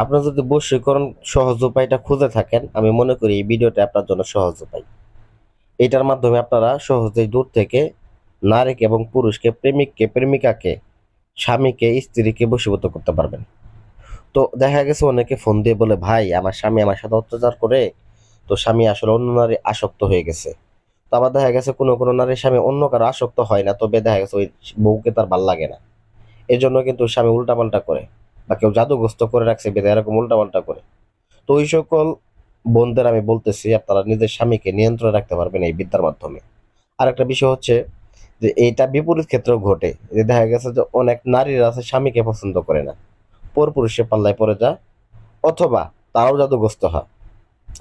আপনারা যদি বশীকরণ সহজ উপায়টা খুঁজে থাকেন, আমি মনে করি এই ভিডিওটা আপনার জন্য সহজ উপায়। এটার মাধ্যমে আপনারা সহজেই দূর থেকে নারীকে এবং পুরুষকে, প্রেমিককে, প্রেমিকাকে, স্বামীকে, স্ত্রীকে বশীভূত করতে পারবেন। তো দেখা গেছে অনেকে ফোন দিয়ে বলে, ভাই, আমার স্বামী আমার সাথে অত্যাচার করে, তো স্বামী আসলে অন্য নারী আসক্ত হয়ে গেছে। তো আবার দেখা গেছে কোনো কোনো নারীর স্বামী অন্য কারও আসক্ত হয় না, তবে দেখা গেছে ওই বউকে তার ভালো লাগে না। এই জন্য কিন্তু স্বামী উল্টাপাল্টা করে। বা কেউ জাদুগ্রস্ত করে রাখছে বেদে, এরকম উল্টাপাল্টা করে। তো ওই সকল বোনদের আমি বলতেছি, আপনারা নিজের স্বামীকে নিয়ন্ত্রণে রাখতে পারবেন এই বিদ্যার মাধ্যমে। আর একটা বিষয় হচ্ছে যে, এইটা বিপরীত ক্ষেত্রেও ঘটে। যে দেখা গেছে যে অনেক নারীরা আছে স্বামীকে পছন্দ করে না। পর পুরুষের পাল্লায় পড়ে যায়, অথবা তারাও জাদুগ্রস্ত হয়।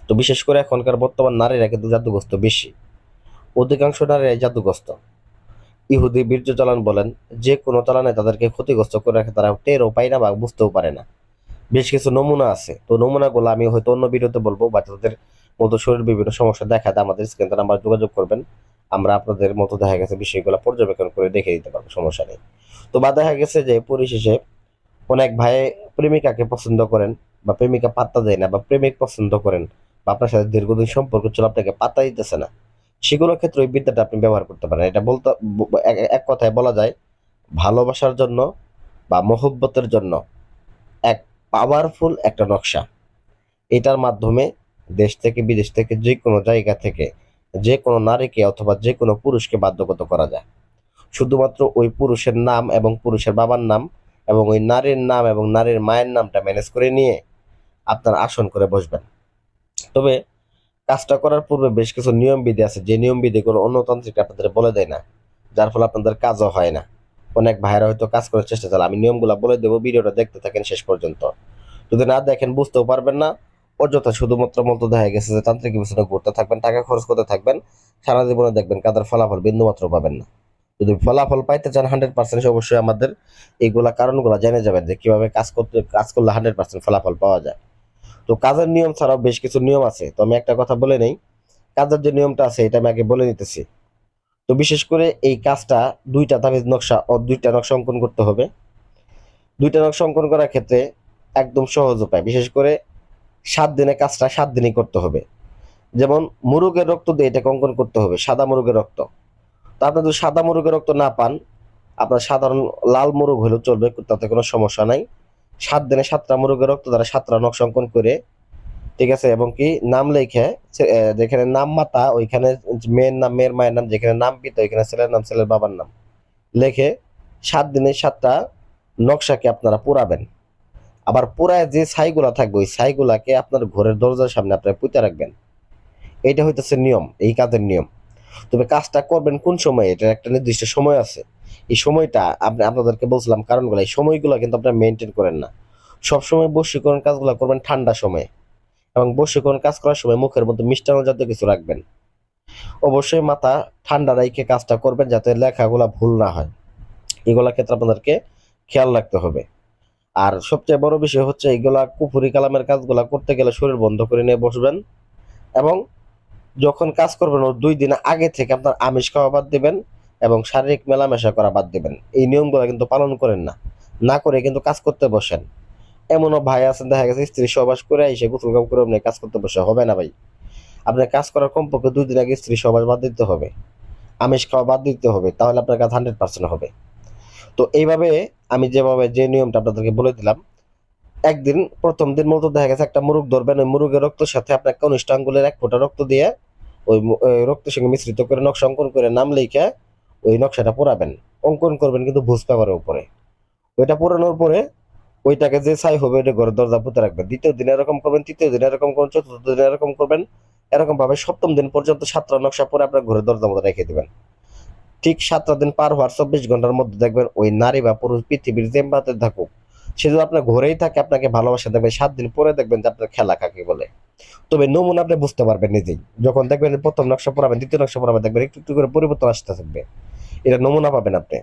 তো বিশেষ করে এখনকার বর্তমান নারীরা কিন্তু জাদুগ্রস্ত বেশি। অধিকাংশ নারীরাই জাদুগ্রস্ত। ইহুদি বীর্য চালান বলেন, যে কোনো চালানে তাদেরকে ক্ষতিগ্রস্ত করে রাখে, তারা টেরও পায় না বা বুঝতেও পারে না। বেশ কিছু নমুনা আছে। তো নমুনাগুলো আমি হয়তো অন্য ভিডিওতে বলব, বা তাদের মতো শরীর বিভিন্ন সমস্যা দেখাতে আমাদের স্ক্রিন নাম্বার যোগাযোগ করবেন। আমরা আপনাদের মতো দেখা গেছে বিষয়গুলো পর্যবেক্ষণ করে দেখে দিতে পারব, সমস্যা নেই। তো বা দেখা গেছে যে পরিশেষে অনেক ভাই প্রেমিকাকে পছন্দ করেন, বা প্রেমিকা পাত্তা দেয় না, বা প্রেমিক পছন্দ করেন, বা আপনার সাথে দীর্ঘদিন সম্পর্ক ছিল, আপনাকে পাত্তা দিতেছে না। সেগুলোর ক্ষেত্রে ওই বিদ্যাটা আপনি ব্যবহার করতে পারেন। এটা বলতে এক- কথায় বলা যায়, ভালোবাসার জন্য বা মহব্বতের জন্য এক পাওয়ারফুল একটা নকশা। এটার মাধ্যমে দেশ থেকে বিদেশ থেকে যে কোনো জায়গা থেকে যে কোনো নারীকে অথবা যে কোনো পুরুষকে বাধ্যগত করা যায়। শুধুমাত্র ওই পুরুষের নাম এবং পুরুষের বাবার নাম এবং ওই নারীর নাম এবং নারীর মায়ের নামটা ম্যানেজ করে নিয়ে আপনার আসন করে বসবেন। তবে কাজটা করার পূর্বে বেশ কিছু নিয়ম বিধি আছে। যে নিয়ম বিধিগুলো অন্য তান্ত্রিক আপনাদের বলে দেয় না, যার ফলে আপনাদের কাজও হয় না। অনেক ভাইরা হয়তো কাজ করার চেষ্টা চালায়। আমি নিয়মগুলো বলে দেবো, ভিডিওটা দেখতে থাকেন শেষ পর্যন্ত। যদি না দেখেন, বুঝতেও পারবেন না। অযথা শুধুমাত্র মতো দেখা গেছে যে তান্ত্রিক পিছনে ঘুরতে থাকবেন, টাকা খরচ করতে থাকবেন, সারা জীবনে দেখবেন কাদের ফলাফল বিন্দুমাত্র পাবেন না। যদি ফলাফল পাইতে চান হান্ড্রেড পার্সেন্ট অবশ্যই আমাদের এইগুলা কারণগুলো জেনে যাবেন যে কীভাবে কাজ করতে, কাজ করলে হান্ড্রেড পার্সেন্ট ফলাফল পাওয়া যায়। তো কাজের নিয়ম ছাড়াও বেশ কিছু নিয়ম আছে। তো আমি একটা কথা বলে নেই। কাজের যে নিয়মটা আছে, এটা আমি আগে বলে নিতেছি তো বিশেষ করে এই কাজটা দুইটা তাবিজ নকশা ও দুইটা নকশা অঙ্কন করতে হবে। দুইটা নকশা অঙ্কন করার ক্ষেত্রে একদম সহজ উপায়। বিশেষ করে সাত দিনে কাজটা সাত দিনই করতে হবে। যেমন মুরগের রক্ত দিয়ে এটাকে অঙ্কন করতে হবে, সাদা মুরগের রক্ত। তো আপনি যদি সাদা মুরগের রক্ত না পান, আপনার সাধারণ লাল মুরগ হলেও চলবে, তাতে কোনো সমস্যা নাই। সাত দিনে সাতটা মুরগের রক্ত দ্বারা সাতটা নকশা অঙ্কন করে, ঠিক আছে? এবং কি নাম লেখে যেখানে নাম মাতা, ওইখানে মেয়ের নাম, মেয়ের মায়ের নাম, যেখানে নাম পিতা, ওইখানে ছেলের নাম, ছেলের বাবার নাম লেখে সাত দিনে সাতটা নকশাকে আপনারা পুরাবেন আবার পুরায় যে ছাইগুলা থাকবে, ওই ছাইগুলাকে আপনার ঘরের দরজার সামনে আপনারা পুঁতে রাখবেন। এইটা হইতেছে নিয়ম, এই কাজের নিয়ম। তবে কাজটা করবেন কোন সময়? এটার একটা নির্দিষ্ট সময় আছে। এই সময়টা আপনি, আপনাদেরকে বলছিলাম কারণগুলো, এই সময়গুলো কিন্তু আপনারা মেনটেন করেন না। সবসময় বশীকরণ কাজগুলো করবেন ঠান্ডা সময়ে এবং বশীকরণ কাজ করার সময় মুখের মধ্যে মিষ্টান্ন জাতীয় কিছু রাখবেন। অবশ্যই মাথা ঠান্ডা রেখে কাজটা করবেন যাতে লেখাগুলা ভুল না হয়। এগুলা ক্ষেত্রে আপনাদেরকে খেয়াল রাখতে হবে। আর সবচেয়ে বড় বিষয় হচ্ছে এগুলা কুফুরি কালামের কাজগুলা করতে গেলে শরীর বন্ধ করে নিয়ে বসবেন এবং যখন কাজ করবেন ওর দুই দিন আগে থেকে আপনার আমিষ খাওয়া বাদ দিবেন। এবং শারীরিক মেলামেশা করা বাদ দেবেন। এই নিয়মগুলো কিন্তু পালন করেন না। না করে কিন্তু কাজ করতে বসেন। এমনও ভাই আছেন, দেখা গেছে স্ত্রী সহবাস করে এসে গোসল কাম করে আপনি কাজ করতে বসে। হবে না ভাই। আপনার কাজ করার কমপক্ষে দুই দিন আগে স্ত্রী সহবাস বাদ দিতে হবে। আমিষ খাওয়া বাদ দিতে হবে, তাহলে আপনার কাজ হান্ড্রেড পার্সেন্ট হবে। তো এইভাবে আমি যেভাবে যে নিয়মটা আপনাদেরকে বলে দিলাম, একদিন, প্রথম দিন মতো দেখা গেছে একটা মুরগ ধরবেন, ওই মুরগের রক্তের সাথে আপনার কনিষ্ঠ আঙ্গুলের এক ফোঁটা রক্ত দিয়ে ওই ওই রক্তের সঙ্গে মিশ্রিত করে নকশা অঙ্কন করে নাম লিখে ওই নকশাটা পোড়াবেন, অঙ্কন করবেন কিন্তু ভুজ পেপারের উপরে। ওইটা পোড়ানোর পরে ওইটাকে যে ছাই হবে, ওইটা ঘরের দরজা পুঁতে রাখবেন। দ্বিতীয় দিন এরকম করবেন, তৃতীয় দিন এরকম করবেন, চতুর্থ দিন এরকম করবেন। এরকম ভাবে সপ্তম দিন পর্যন্ত সাতটা নকশা পরে আপনার ঘরের দরজার মধ্যে রেখে দিবেন। ঠিক সাতটা দিন পার হওয়ার চব্বিশ ঘণ্টার মধ্যে দেখবেন ওই নারী বা পুরুষ পৃথিবীর যে প্রান্তে থাকুক, সে যদি আপনার ঘরেই থাকে, আপনাকে ভালোবাসা দেখবেন সাত দিন পরে দেখবেন যে আপনার খেলা কাকে বলে। তবে নমুনা আপনি বুঝতে পারবেন নিজেই। যখন দেখবেন প্রথম নকশা পড়াবেন, দ্বিতীয় নকশা পড়াবেন, দেখবেন একটু একটু করে পরিবর্তন আসতে থাকবে। এটা নমুনা পাবেন আপনি।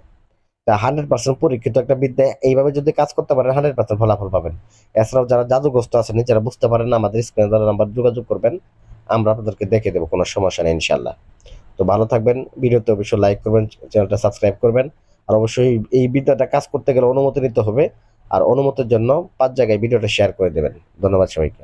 হান্ড্রেড পার্সেন্ট পরীক্ষিত একটা বিদ্যা, এইভাবে যদি কাজ করতে পারেন হান্ড্রেড পার্সেন্ট ফলাফল পাবেন। এছাড়াও যারা জাদুগ্রস্ত আছেন যারা বুঝতে পারেন আমাদের স্ক্রিনে দ্বারা নাম্বার যোগাযোগ করবেন, আমরা আপনাদেরকে দেখে দেবো, কোনো সমস্যা নেই ইনশাল্লাহ তো ভালো থাকবেন, ভিডিওতে অবশ্যই লাইক করবেন চ্যানেলটা সাবস্ক্রাইব করবেন, আর অবশ্যই এই বিদ্যাটা কাজ করতে গেলে অনুমতি নিতে হবে, আর অনুমতির জন্য পাঁচ জায়গায় ভিডিওটা শেয়ার করে দেবেন। ধন্যবাদ সবাইকে।